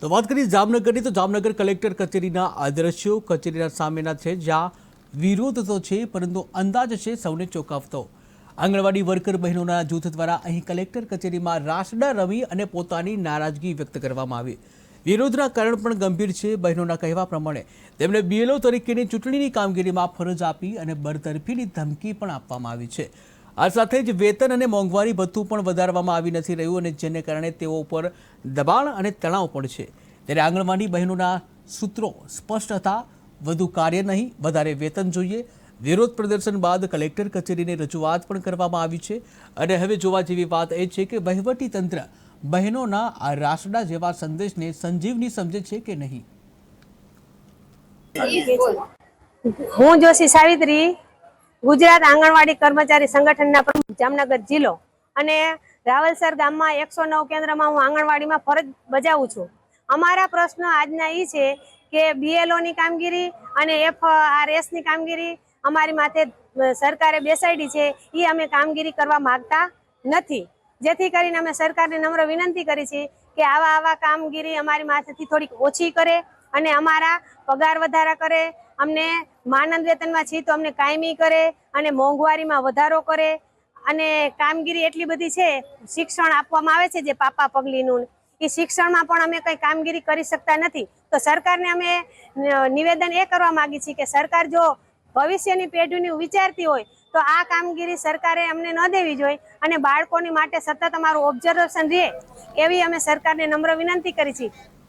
તો વાત કરીએ જામનગરની, તો જામનગર કલેક્ટર કચેરીના આદ્રશ્યો કચેરીના સામેના છે, જ્યાં વિરોધ તો છે, પરંતુ અંદાજ છે સૌને ચોંકાવતો. આંગણવાડી વર્કર બહેનોના જૂથ દ્વારા અહીં કલેક્ટર કચેરીમાં રાસડા રમી અને પોતાની નારાજગી વ્યક્ત કરવામાં આવી. વિરોધના કારણ પણ ગંભીર છે બહેનોના કહેવા પ્રમાણે. તેમણે બીએલઓ તરીકેની ચૂંટણીની કામગીરીમાં ફરજ આપી અને બરતરફીની ધમકી પણ આપવામાં આવી છે. આ સાથે જ વેતન અને મોંઘવારી ભથ્થું પણ વધારવામાં આવી નથી રહ્યું અને જેને કારણે તેઓ ઉપર દબાણ અને તણાવ પણ છે. ત્યારે આંગણવાડી બહેનોના સૂત્રો સ્પષ્ટ હતા. વધુ કાર્ય નહીં, વધારે વેતન જોઈએ. વિરોધ પ્રદર્શન બાદ કલેક્ટર કચેરીને રજૂઆત પણ કરવામાં આવી છે. અને હવે જોવા જેવી વાત એ છે કે વહીવટી તંત્ર બહેનોના આ રાસડા જેવા સંદેશને સંજીવની સમજે છે કે નહીં? હું જોશી સાવિત્રી. ગુજરાત આંગણવાડી કર્મચારી સંગઠનના પ્રમુખ, જામનગર જિલ્લો. અને રાવલસર ગામમાં એકસો નવ કેન્દ્રમાં હું આંગણવાડીમાં ફરજ બજાવું છું. અમારા પ્રશ્ન આજના એ છે કે બીએલઓની કામગીરી અને એફની કામગીરી અમારી માથે સરકારે બેસાડી છે એ અમે કામગીરી કરવા માગતા નથી. જેથી કરીને અમે સરકારને નમ્ર વિનંતી કરી છે કે આવા આવા કામગીરી અમારી માથેથી થોડીક ઓછી કરે અને અમારા પગાર વધારા કરે, અમને માનદ વેતનમાં છીએ તો અમને કાયમી કરે અને મોંઘવારીમાં વધારો કરે. અને કામગીરી એટલી બધી છે, શિક્ષણ આપવામાં આવે છે જે પાપા પગલીનું. એ શિક્ષણમાં પણ અમે કંઈ કામગીરી કરી શકતા નથી. તો સરકારને અમે નિવેદન એ કરવા માંગી છીએ કે સરકાર જો ભવિષ્યની પેઢીની વિચારતી હોય, તો આ કામગીરી સરકારે અમને ન દેવી જોઈએ અને બાળકોની માટે સતત અમારું ઓબ્ઝર્વેશન રહે, એવી અમે સરકારને નમ્ર વિનંતી કરી છે